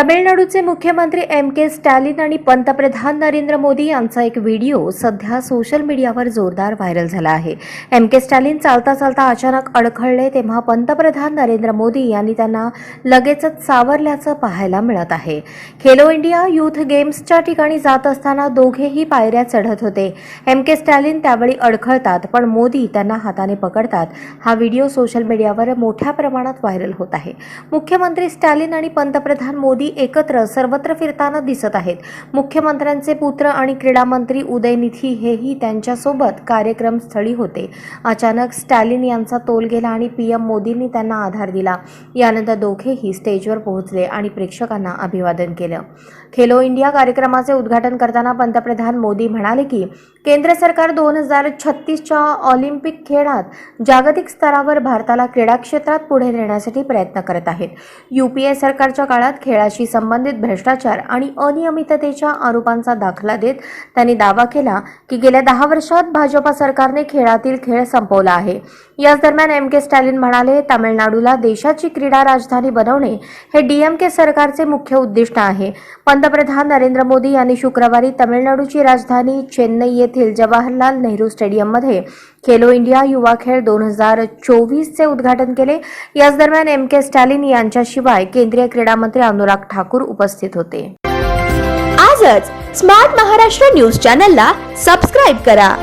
तमिळनाडूचे मुख्यमंत्री एम के स्टॅलिन आणि पंतप्रधान नरेंद्र मोदी यांचा एक व्हिडिओ सध्या सोशल मीडियावर जोरदार व्हायरल झाला आहे. एम के स्टॅलिन चालता चालता अचानक अडखळले तेव्हा पंतप्रधान नरेंद्र मोदी यांनी त्यांना लगेचच सावरल्याचं पाहायला मिळत आहे. खेलो इंडिया युथ गेम्सच्या ठिकाणी जात असताना दोघेही पायऱ्या चढत होते. एम के स्टॅलिन त्यावेळी अडखळतात पण मोदी त्यांना हाताने पकडतात. हा व्हिडिओ सोशल मीडियावर मोठ्या प्रमाणात व्हायरल होत आहे. मुख्यमंत्री स्टॅलिन आणि पंतप्रधान मोदी एकत्र सर्वत्र फिरताना दिसत आहेत. मुख्यमंत्र्यांचे पुत्र आणि क्रीडा मंत्री उदयनिधी हेही त्यांच्यासोबत कार्यक्रम स्थळी होते. अचानक स्टॅलिन यांचा तोल गेला आणि पीएम मोदींनी त्यांना आधार दिला. यानंतर दोघेही स्टेजवर पोहोचले आणि प्रेक्षकांना अभिवादन केलं. खेलो इंडिया कार्यक्रमाचे उद्घाटन करताना पंतप्रधान मोदी म्हणाले की केंद्र सरकार दोन हजार छत्तीसच्या ऑलिम्पिक खेळात जागतिक स्तरावर भारताला क्रीडा क्षेत्रात पुढे नेण्यासाठी प्रयत्न करत आहेत. यूपीए सरकारच्या काळात खेळाशी संबंधित भ्रष्टाचार आणि अनियमिततेच्या आरोपांचा दाखला देत त्यांनी दावा केला की गेल्या दहा वर्षात भाजपा सरकारने खेळातील खेळ संपवला आहे. याच दरम्यान एम के स्टॅलिन म्हणाले तामिळनाडूला देशाची क्रीडा राजधानी बनवणे हे डीएमके सरकारचे मुख्य उद्दिष्ट आहे. पंतप्रधान नरेंद्र मोदी यांनी शुक्रवारी तामिळनाडूची राजधानी चेन्नई येथील जवाहरलाल नेहरू स्टेडियममध्ये खेलो इंडिया युवा खेळ दोन हजार चोवीसचे उद्घाटन केले. याच दरम्यान एम के स्टॅलिन यांच्याशिवाय केंद्रीय क्रीडा मंत्री अनुराग ठाकूर उपस्थित होते. आजच स्मार्ट महाराष्ट्र न्यूज चॅनलला सबस्क्राईब करा.